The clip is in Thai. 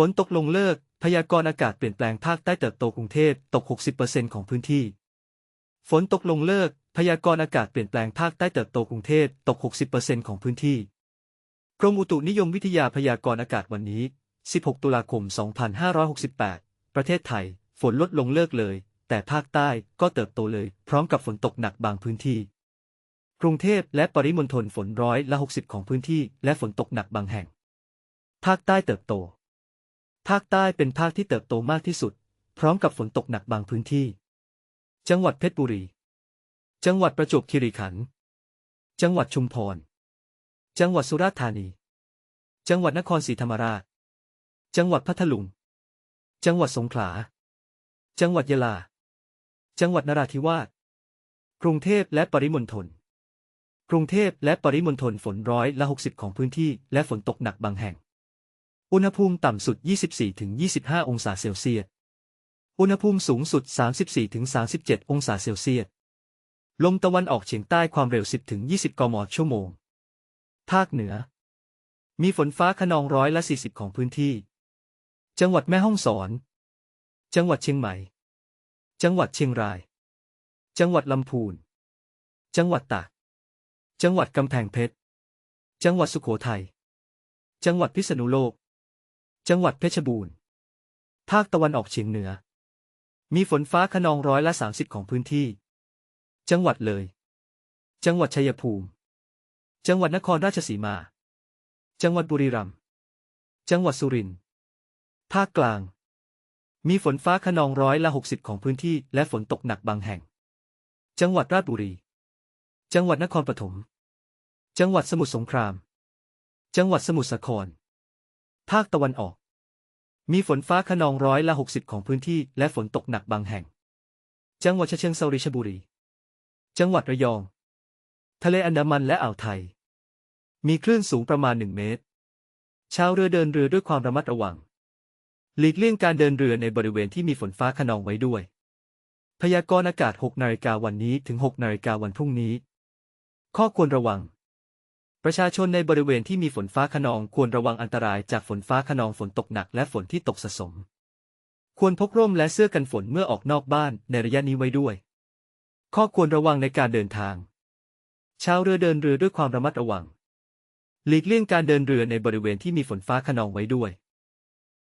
ฝนตกลงเลิก พยากรณ์อากาศเปลี่ยนแปลงภาคใต้เติบโตกรุงเทพตก 60%ของพื้นที่ ฝนตกลงเลิก พยากรณ์อากาศเปลี่ยนแปลงภาคใต้เติบโตกรุงเทพตก 60%ของพื้นที่ กรมอุตุนิยมวิทยาพยากรณ์อากาศวันนี้ 16 ตุลาคม 2568 ประเทศไทย ฝนลดลงเลิกเลย แต่ภาคใต้ก็เติบโตเลย พร้อมกับฝนตกหนักบางพื้นที่ กรุงเทพและปริมณฑลฝนร้อยละ 60 ของพื้นที่ และฝนตกหนักบางแห่ง ภาคใต้เติบโต ภาคใต้เป็นภาคที่เติบโตมากที่สุด พร้อมกับฝนตกหนักบางพื้นที่ จังหวัดเพชรบุรี จังหวัดประจวบคีรีขันธ์ จังหวัดชุมพร จังหวัดสุราษฎร์ธานี จังหวัดนครศรีธรรมราช จังหวัดพัทลุง จังหวัดสงขลา จังหวัดยะลา จังหวัดนราธิวาส กรุงเทพและปริมณฑล กรุงเทพและปริมณฑลฝนร้อยละ60ของพื้นที่และฝนตกหนักบางแห่ง อุณหภูมิต่ำสุด 24-25 องศาเซลเซียส อุณหภูมิสูงสุด 34-37 องศาเซลเซียส ลมตะวันออกเฉียงใต้ความเร็ว 10-20 กมชั่วโมง ภาคเหนือ มีฝนฟ้าขนองร้อยละ 40 ของพื้นที่ จังหวัดแม่ฮ่องสอน จังหวัดเชียงใหม่ จังหวัดเชียงราย จังหวัดลำพูน จังหวัดตาก จังหวัดกำแพงเพชร จังหวัดสุโขทัย จังหวัดพิษณุโลก จังหวัดเพชรบูรณ์ ภาคตะวันออกเฉียงเหนือ มีฝนฟ้าขนองร้อยละ30ของพื้นที่ จังหวัดเลย จังหวัดชัยภูมิ จังหวัดนครราชสีมา จังหวัดบุรีรัมย์ จังหวัดสุรินทร์ ภาคกลาง มีฝนฟ้าขนองร้อยละ60ของพื้นที่และฝนตกหนักบางแห่ง จังหวัดราชบุรี จังหวัดนครปฐม จังหวัดสมุทรสงคราม จังหวัดสมุทรสาคร ภาคตะวันออก มีฝนฟ้าขนองร้อยละ 60 ของพื้นที่ และฝนตกหนักบางแห่ง จังหวัดเชิงเซาริชบุรี จังหวัดระยอง ทะเลอันดามันและอ่าวไทย มีคลื่นสูงประมาณ 1 เมตร ชาวเรือเดินเรือด้วยความระมัดระวัง หลีกเลี่ยงการเดินเรือในบริเวณที่มีฝนฟ้าขนองไว้ด้วย พยากรณ์อากาศ 6 นาฬิกาวันนี้ถึง 6 นาฬิกาวันพรุ่งนี้ ข้อควรระวัง ประชาชนในบริเวณที่มีฝนฟ้าขนองควรระวังอันตรายจากฝนฟ้าขนองฝนตกหนักและฝนที่ตกสะสม ควรพกร่มและเสื้อกันฝนเมื่อออกนอกบ้านในระยะนี้ไว้ด้วย ข้อควรระวังในการเดินทาง ชาวเรือเดินเรือด้วยความระมัดระวัง หลีกเลี่ยงการเดินเรือในบริเวณที่มีฝนฟ้าขนองไว้ด้วย